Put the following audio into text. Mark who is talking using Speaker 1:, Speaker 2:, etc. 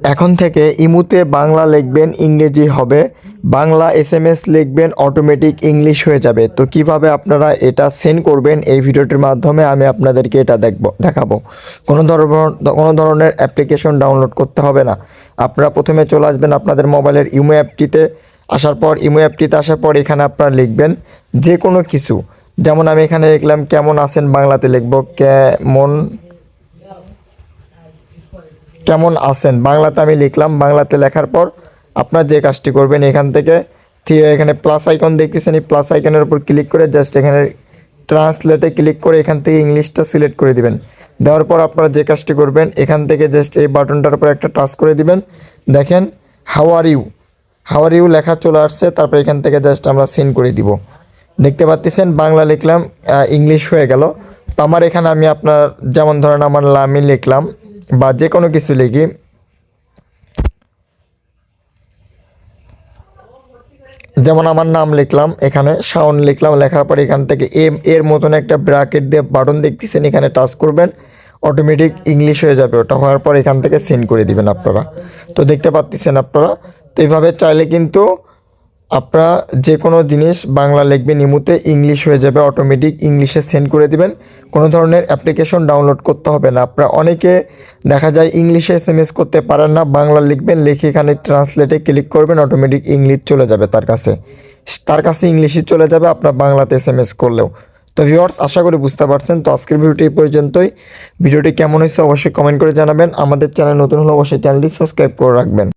Speaker 1: এখন থেকে ইমুতে বাংলা লিখবেন ইংরেজি হবে। বাংলা এস এম এস লিখবেন অটোমেটিক ইংলিশ হয়ে যাবে। তো কীভাবে আপনারা এটা সেন্ড করবেন এই ভিডিওটির মাধ্যমে আমি আপনাদেরকে এটা দেখব, দেখাবো। কোনো ধরনের কোনো ধরনের অ্যাপ্লিকেশন ডাউনলোড করতে হবে না। আপনারা প্রথমে চলে আসবেন আপনাদের মোবাইলের ইমো অ্যাপটিতে। আসার পর ইমো অ্যাপটিতে আসার পর এখানে আপনারা লিখবেন যে কোনো কিছু। যেমন আমি এখানে লিখলাম, কেমন আছেন বাংলাতে লিখব, কেমন কেমন আছেন? বাংলাতে আমি লিখলাম, বাংলাতে লেখার পর আপনার যে কাজটি করবেন এখান থেকে থি- এখানে প্লাস আইকন দেখতেছেন, এই প্লাস আইকনের উপর ক্লিক করে জাস্ট এখানে ট্রান্সলেটে ক্লিক করে এখান থেকে ইংলিশটা সিলেক্ট করে দিবেন। দেওয়ার পর আপনারা যে কাজটি করবেন, এখান থেকে জাস্ট এই বাটনটার উপর একটা টাচ করে দিবেন। দেখেন how are you how are you লেখা চলে আসছে, তারপর এখান থেকে জাস্ট আমরা সিন করে দিব। দেখতে পাচ্ছেন বাংলা লিখলাম ইংলিশ হয়ে গেল। তো আমার এখানে আমি আপনার, যেমন ধরেন আমার লামি লিখলাম বা যে কোনো কিছু লিখি। যেমন আমার নাম লিখলাম, এখানে শাওন লিখলাম, লেখার পর এখান থেকে এম, এর মতন একটা ব্র্যাকেট দিয়ে বাটন দেখতেছেন, এখানে টাচ করবেন, অটোমেটিক ইংলিশ হয়ে যাবে, ওটা হওয়ার পর এখান থেকে সেন্ড করে দিবেন আপনারা। তো দেখতে পাচ্ছেন আপনারা। তো এইভাবে চাইলে কিন্তু আপনারা যে কোনো জিনিস বাংলা লিখবেন ইমুতে ইংলিশ হয়ে যাবে অটোমেটিক ইংলিশে সেন্ড করে দিবেন। কোনো ধরনের অ্যাপ্লিকেশন ডাউনলোড করতে হবে না। আপনারা অনেকে দেখা যায় ইংলিশে এস করতে পারেন না, বাংলা লিখবেন, লিখে এখানে ট্রান্সলেটে ক্লিক করবেন অটোমেটিক ইংলিশ চলে যাবে তার কাছে। তার কাছে ইংলিশে চলে যাবে, আপনার বাংলাতে এস করলেও। তো ভিউয়ার্স আশা করি বুঝতে পারছেন। তো আজকের ভিডিওটি এই পর্যন্তই। ভিডিওটি কেমন হয়েছে অবশ্যই কমেন্ট করে জানাবেন। আমাদের চ্যানেল নতুন হলে অবশ্যই চ্যানেলটি সাবস্ক্রাইব করে রাখবেন।